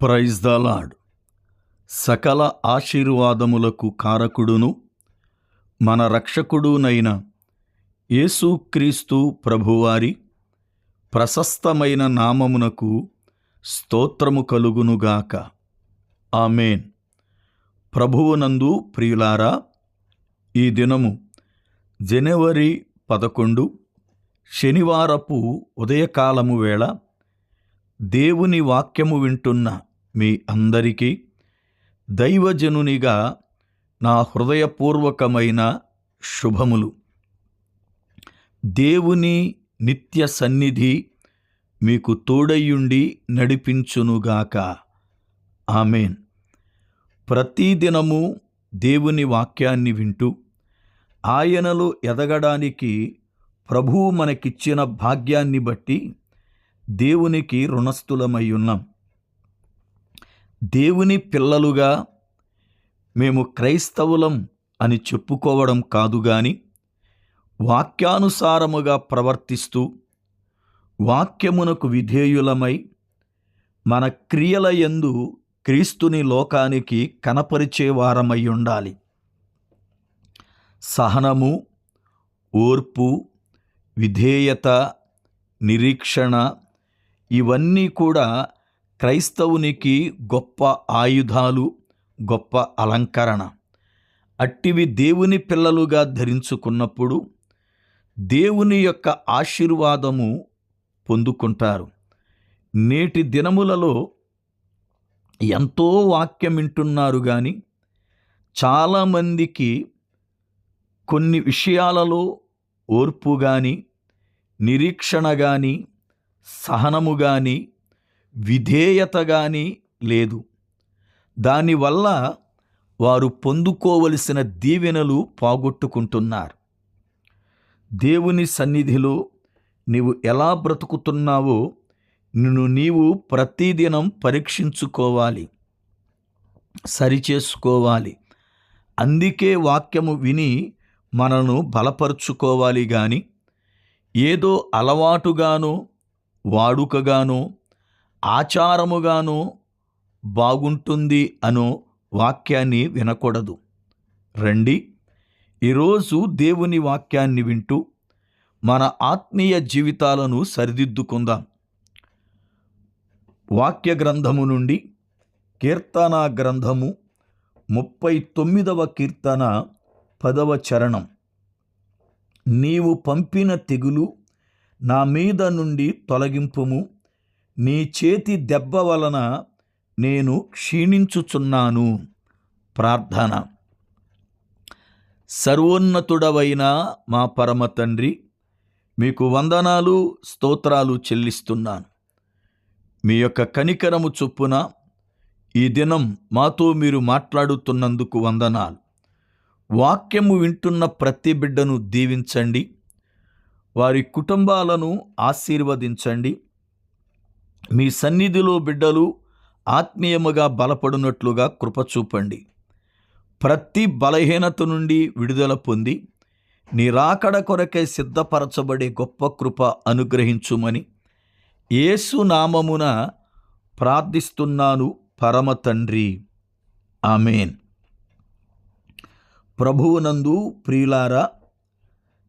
Praise the lord సకల ఆశీర్వాదములకు కారకుడును మన రక్షకుడునైన యేసుక్రీస్తు ప్రభువారి ప్రశస్తమైన నామమునకు స్తోత్రము కలుగునుగాక ఆమెన్. ప్రభువునందు ప్రియులారా ఈ దినము జనవరి పదకొండు శనివారపు ఉదయకాలము వేళ దేవుని వాక్యము వింటున్న మీ అందరికీ దైవజనునిగా నా హృదయపూర్వకమైన శుభములు. దేవుని నిత్య సన్నిధి మీకు తోడయ్యుండి నడిపించునుగాక. ఆమెన్. ప్రతిదినము దేవుని వాక్యాన్ని వింటూ ఆయనలో ఎదగడానికి ప్రభువు మనకిచ్చిన భాగ్యాన్ని బట్టి దేవునికి రుణస్థులమై ఉన్నాం. దేవుని పిల్లలుగా మేము క్రైస్తవులం అని చెప్పుకోవడం కాదు గాని వాక్యానుసారముగా ప్రవర్తిస్తూ వాక్యమునకు విధేయులమై మన క్రియల యందు క్రీస్తుని లోకానికి కనపరిచేవారమై ఉండాలి సహనము ఓర్పు విధేయత నిరీక్షణ ఇవన్నీ కూడా క్రైస్తవునికి గొప్ప ఆయుధాలు గొప్ప అలంకరణ. అట్టివి దేవుని పిల్లలుగా ధరించుకున్నప్పుడు దేవుని యొక్క ఆశీర్వాదము పొందుకుంటారు. నేటి దినములలో ఎంతో వాక్యం వింటున్నారు కానీ చాలామందికి కొన్ని విషయాలలో ఓర్పు కానీ నిరీక్షణ కానీ సహనము కానీ విధేయత కానీ లేదు. దానివల్ల వారు పొందుకోవలసిన దీవెనలు పోగొట్టుకుంటున్నారు. దేవుని సన్నిధిలో నీవు ఎలా బ్రతుకుతున్నావో నిన్ను నీవు ప్రతిదినం పరీక్షించుకోవాలి. సరిచేసుకోవాలి. అందుకే వాక్యము విని మనను బలపరుచుకోవాలి కానీ ఏదో అలవాటుగానో వాడుకగానో ఆచారముగానో బాగుంటుంది అనో వాక్యాన్ని వినకూడదు. రండి. ఈరోజు దేవుని వాక్యాన్ని వింటూ మన ఆత్మీయ జీవితాలను సరిదిద్దుకుందాం. వాక్య గ్రంథము నుండి కీర్తన గ్రంథము ముప్పై తొమ్మిదవ కీర్తన పదవ చరణం. నీవు పంపిన తెగులు నా మీద నుండి తొలగింపుము. నీ చేతి దెబ్బ వలన నేను క్షీణించుచున్నాను. ప్రార్థన. సర్వోన్నతుడవైన మా పరమ తండ్రి మీకు వందనాలు స్తోత్రాలు చెల్లిస్తున్నాను. మీ యొక్క కనికరము చొప్పున ఈ దినం మాతో మీరు మాట్లాడుతున్నందుకు వందనాలు. వాక్యము వింటున్న ప్రతి బిడ్డను దీవించండి. వారి కుటుంబాలను ఆశీర్వదించండి. మీ సన్నిధిలో బిడ్డలు ఆత్మీయముగా బలపడినట్లుగా కృప చూపండి. ప్రతి బలహీనత నుండి విడుదల పొంది నీ రాకడ కొరకై సిద్ధపరచబడే గొప్ప కృప అనుగ్రహించుమని యేసు నామమున ప్రార్థిస్తున్నాను పరమ తండ్రి. ఆమెన్. ప్రభువునందు ప్రియులారా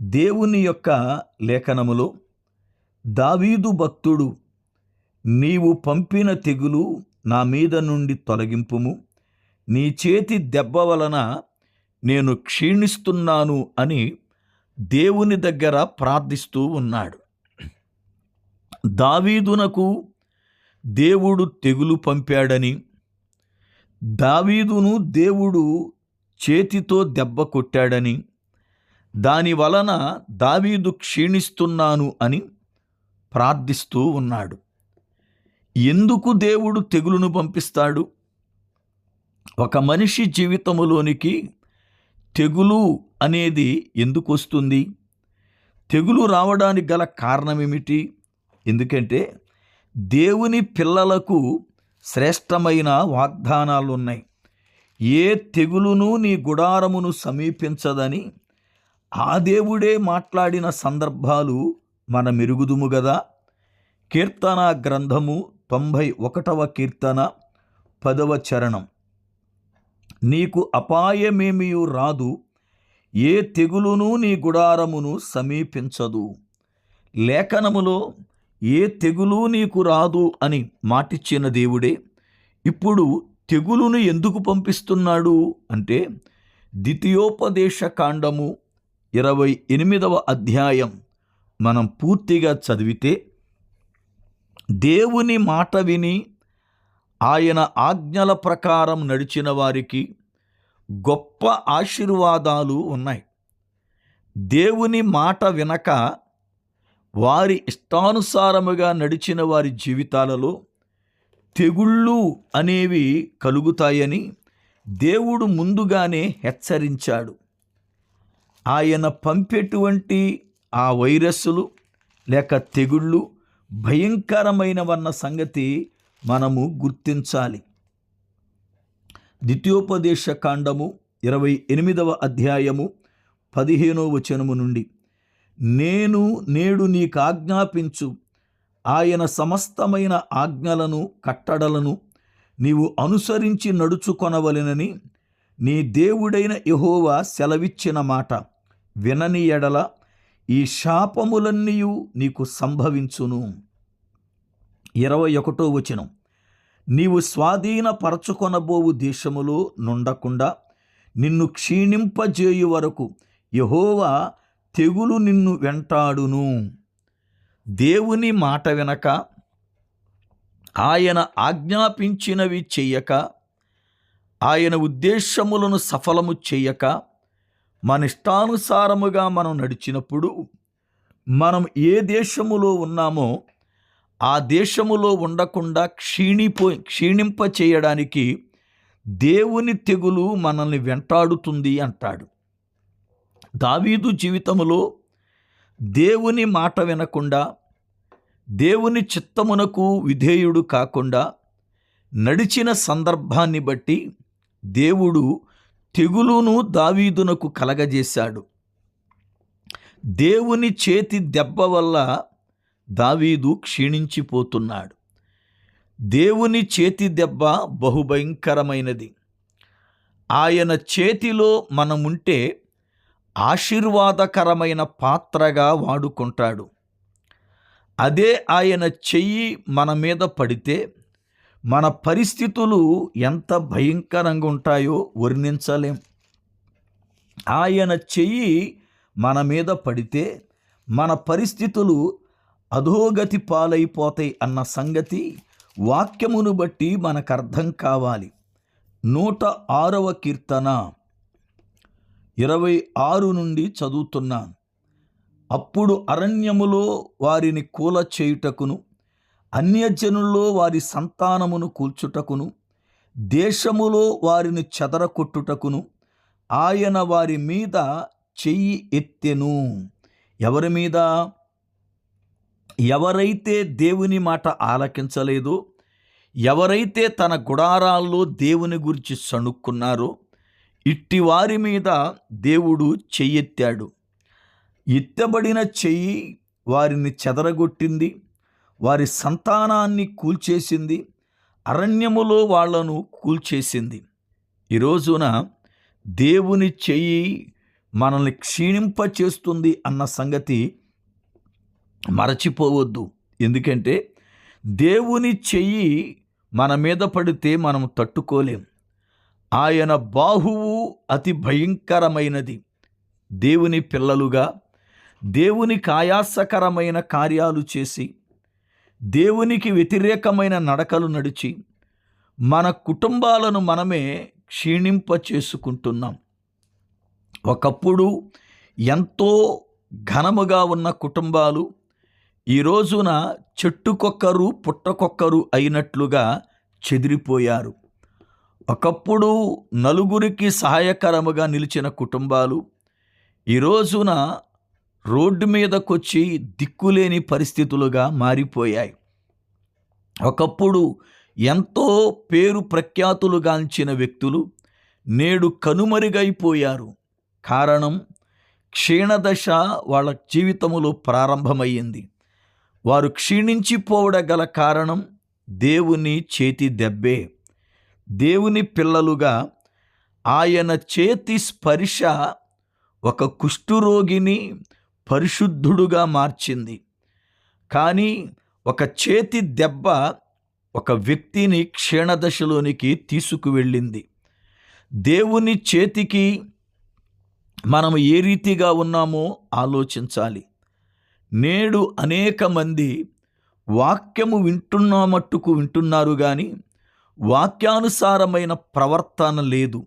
దేవుని యొక్క లేఖనములో దావీదు భక్తుడు నీవు పంపిన తెగులు నా మీద నుండి తొలగింపుము. నీ చేతి దెబ్బ వలన నేను క్షీణిస్తున్నాను అని దేవుని దగ్గర ప్రార్థిస్తూ ఉన్నాడు. దావీదునకు దేవుడు తెగులు పంపాడని దావీదును దేవుడు చేతితో దెబ్బ కొట్టాడని దాని వలన దావీదు క్షీణిస్తున్నాను అని ప్రార్థిస్తూ ఉన్నాడు. ఎందుకు దేవుడు తెగులును పంపిస్తాడు? ఒక మనిషి జీవితములోనికి తెగులు అనేది ఎందుకు వస్తుంది? తెగులు రావడానికి గల కారణం ఏమిటి ఎందుకంటే దేవుని పిల్లలకు శ్రేష్టమైన వాగ్దానాలు ఉన్నాయి ఏ తెగులును నీ గుడారమును సమీపించదని ఆ దేవుడే మాట్లాడిన సందర్భాలు మన మెరుగుదుము గదా? కీర్తన గ్రంథము తొంభై ఒకటవ కీర్తన పదవ చరణం. నీకు అపాయమేమియు రాదు ఏ తెగులును నీ గుడారమును సమీపించదు. లేఖనములో ఏ తెగులు నీకు రాదు అని మాటిచ్చిన దేవుడే ఇప్పుడు తెగులును ఎందుకు పంపిస్తున్నాడు అంటే ద్వితీయోపదేశ కాండము ఇరవై ఎనిమిదవ అధ్యాయం మనం పూర్తిగా చదివితే దేవుని మాట విని ఆయన ఆజ్ఞల ప్రకారం నడిచిన వారికి గొప్ప ఆశీర్వాదాలు ఉన్నాయి. దేవుని మాట వినక వారి ఇష్టానుసారముగా నడిచిన వారి జీవితాలలో తెగుళ్ళు అనేవి కలుగుతాయని దేవుడు ముందుగానే హెచ్చరించాడు. ఆయన పంపేటువంటి ఆ వైరస్సులు లేక తెగుళ్ళు భయంకరమైనవన్న సంగతి మనము గుర్తించాలి. ద్వితీయోపదేశ కాండము ఇరవై ఎనిమిదవ అధ్యాయము పదిహేనో వచనము నుండి నేను నేడు నీకు ఆజ్ఞాపించు ఆయన సమస్తమైన ఆజ్ఞలను కట్టడలను నీవు అనుసరించి నడుచుకొనవలెనని నీ దేవుడైన యహోవా సెలవిచ్చిన మాట. వినని ఎడల ఈ శాపములన్నీ నీకు సంభవించును. ఇరవై ఒకటో వచనం. నీవు స్వాధీనపరచుకొనబోవు దేశములో నుండకుండా నిన్ను క్షీణింపజేయు వరకు యహోవా తెగులు నిన్ను వెంటాడును. దేవుని మాట వినక ఆయన ఆజ్ఞాపించినవి చెయ్యక ఆయన ఉద్దేశములను సఫలము చెయ్యక మన ఇష్టానుసారముగా మనం నడిచినప్పుడు మనం ఏ దేశములో ఉన్నామో ఆ దేశములో ఉండకుండా క్షీణిపో క్షీణింప చేయడానికి దేవుని తెగులు మనల్ని వెంటాడుతుంది అంటాడు. దావీదు జీవితములో దేవుని మాట వినకుండా దేవుని చిత్తమునకు విధేయుడు కాకుండా నడిచిన సందర్భాన్ని బట్టి దేవుడు తెగులును దావీదునకు కలగజేశాడు. దేవుని చేతి దెబ్బ వల్ల దావీదు క్షీణించిపోతున్నాడు. దేవుని చేతి దెబ్బ బహుభయంకరమైనది. ఆయన చేతిలో మనముంటే ఆశీర్వాదకరమైన పాత్రగా వాడుకుంటాడు. అదే ఆయన చెయ్యి మన మీద పడితే మన పరిస్థితులు ఎంత భయంకరంగా ఉంటాయో వర్ణించలేం. ఆయన చెయ్యి మన మీద పడితే మన పరిస్థితులు అధోగతి పాలైపోతాయి అన్న సంగతి వాక్యమును బట్టి మనకు అర్థం కావాలి. నూట ఆరవ కీర్తన ఇరవై ఆరు నుండి చదువుతున్నాను. అప్పుడు అరణ్యములో వారిని కూల చేయుటకును అన్యజనుల్లో వారి సంతానమును కూల్చుటకును దేశములో వారిని చెదరకొట్టుటకును ఆయన వారి మీద చెయ్యి ఎత్తెను. ఎవరి మీద? ఎవరైతే దేవుని మాట ఆలకించలేదో ఎవరైతే తన గుడారాల్లో దేవుని గురించి సణుక్కున్నారో ఇట్టి వారి మీద దేవుడు చెయ్యెత్తాడు. ఎత్తబడిన చెయ్యి వారిని చెదరగొట్టింది వారి సంతానాన్ని కూల్చేసింది అరణ్యములో వాళ్ళను కూల్చేసింది. ఈ రోజున దేవుని చెయ్యి మనల్ని క్షీణింప చేస్తుంది అన్న సంగతి మరచిపోవద్దు. ఎందుకంటే దేవుని చెయ్యి మన మీద పడితే మనం తట్టుకోలేం. ఆయన బాహువు అతి భయంకరమైనది. దేవుని పిల్లలుగా దేవునికి ఆయాసకరమైన కార్యాలు చేసి దేవునికి వ్యతిరేకమైన నడకలు నడిచి మన కుటుంబాలను మనమే క్షీణింప చేసుకుంటున్నాం. ఒకప్పుడు ఎంతో ఘనముగా ఉన్న కుటుంబాలు ఈ రోజున చెట్టుకొక్కరు పుట్టకొక్కరు అయినట్లుగా చెదిరిపోయారు. ఒకప్పుడు నలుగురికి సహాయకరముగా నిలిచిన కుటుంబాలు ఈ రోజున రోడ్డు మీదకొచ్చి దిక్కులేని పరిస్థితులుగా మారిపోయాయి. ఒకప్పుడు ఎంతో పేరు ప్రఖ్యాతులుగాంచిన వ్యక్తులు నేడు కనుమరుగైపోయారు. కారణం క్షీణదశ వాళ్ళ జీవితములో ప్రారంభమయ్యింది. వారు క్షీణించిపోవడగల కారణం దేవుని చేతి దెబ్బే. దేవుని పిల్లలుగా ఆయన చేతి స్పర్శ ఒక కుష్ఠురోగిని పరిశుద్ధుడుగా మార్చింది. కానీ ఒక చేతి దెబ్బ ఒక వ్యక్తిని క్షీణదశలోనికి తీసుకువెళ్ళింది. దేవుని చేతికి మనం ఏ రీతిగా ఉన్నామో ఆలోచించాలి. నేడు అనేక మంది వాక్యము వింటున్న మట్టుకు వింటున్నారు కానీ వాక్యానుసారమైన ప్రవర్తన లేదు.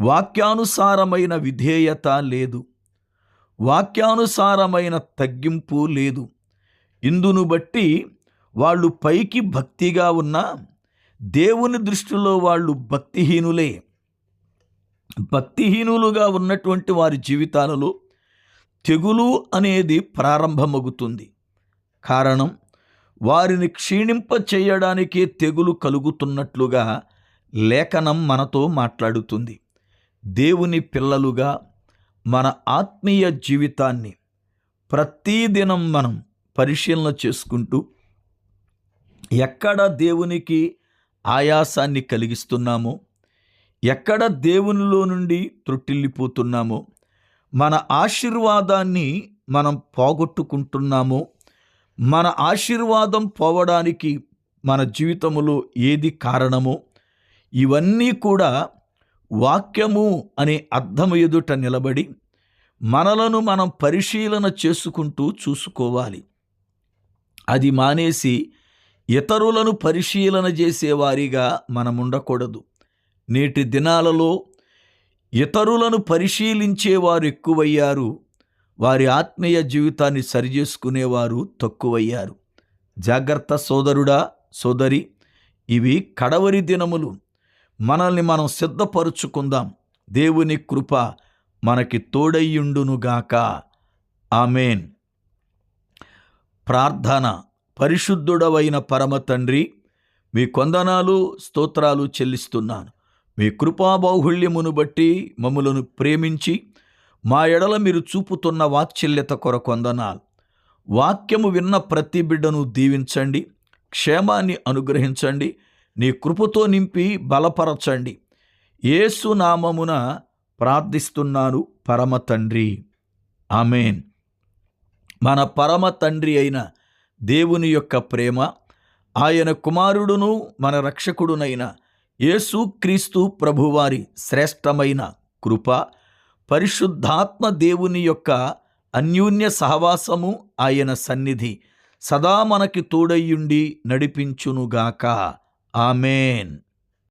వాక్యానుసారమైన విధేయత లేదు. వాక్యానుసారమైన తగ్గింపు లేదు. ఇందును బట్టి వాళ్ళు పైకి భక్తిగా ఉన్నా దేవుని దృష్టిలో వాళ్ళు భక్తిహీనులే. భక్తిహీనులుగా ఉన్నటువంటి వారి జీవితాలలో తెగులు అనేది ప్రారంభమవుతుంది కారణం వారిని క్షీణింప చేయడానికే తెగులు కలుగుతున్నట్లుగా లేఖనం మనతో మాట్లాడుతుంది. దేవుని పిల్లలుగా మన ఆత్మీయ జీవితాన్ని ప్రతిదినం మనం పరిశీలన చేసుకుంటూ ఎక్కడ దేవునికి ఆయాసాన్ని కలిగిస్తున్నామో ఎక్కడ దేవునిలో నుండి త్రొట్టిల్లిపోతున్నామో మన ఆశీర్వాదాన్ని మనం పోగొట్టుకుంటున్నామో మన ఆశీర్వాదం పోవడానికి మన జీవితంలో ఏది కారణమో ఇవన్నీ కూడా వాక్యము అనే అర్థము ఎదుట నిలబడి మనలను మనం పరిశీలన చేసుకుంటూ చూసుకోవాలి. అది మానేసి ఇతరులను పరిశీలన చేసేవారిగా మనం ఉండకూడదు. నేటి దినాలలో ఇతరులను పరిశీలించేవారు ఎక్కువయ్యారు. వారి ఆత్మీయ జీవితాన్ని సరిచేసుకునేవారు తక్కువయ్యారు. జాగ్రత్త సోదరుడా సోదరి ఇవి కడవరి దినములు. మనల్ని మనం సిద్ధపరుచుకుందాం. దేవుని కృప మనకి తోడయ్యుండునుగాక ఆమెన్. ప్రార్థన. పరిశుద్ధుడవైన పరమ తండ్రి మీ కొందనాలు స్తోత్రాలు చెల్లిస్తున్నాను. మీ కృపాబాహుళ్యమును బట్టి మమ్మలను ప్రేమించి మా ఎడల మీరు చూపుతున్న వాత్సల్యత కొరకొందనాలు వాక్యము విన్న ప్రతి బిడ్డను దీవించండి. క్షేమాన్ని అనుగ్రహించండి. నీ కృపతో నింపి బలపరచండి. ఏసునామమున ప్రార్థిస్తున్నాను పరమ తండ్రి. ఆమెన్. మన పరమ తండ్రి అయిన దేవుని యొక్క ప్రేమ ఆయన కుమారుడును మన రక్షకుడునైన యేసుక్రీస్తు ప్రభువారి శ్రేష్టమైన కృప పరిశుద్ధాత్మ దేవుని యొక్క అన్యోన్య సహవాసము ఆయన సన్నిధి సదా మనకి తోడయ్యుండి నడిపించునుగాక. ఆమెన్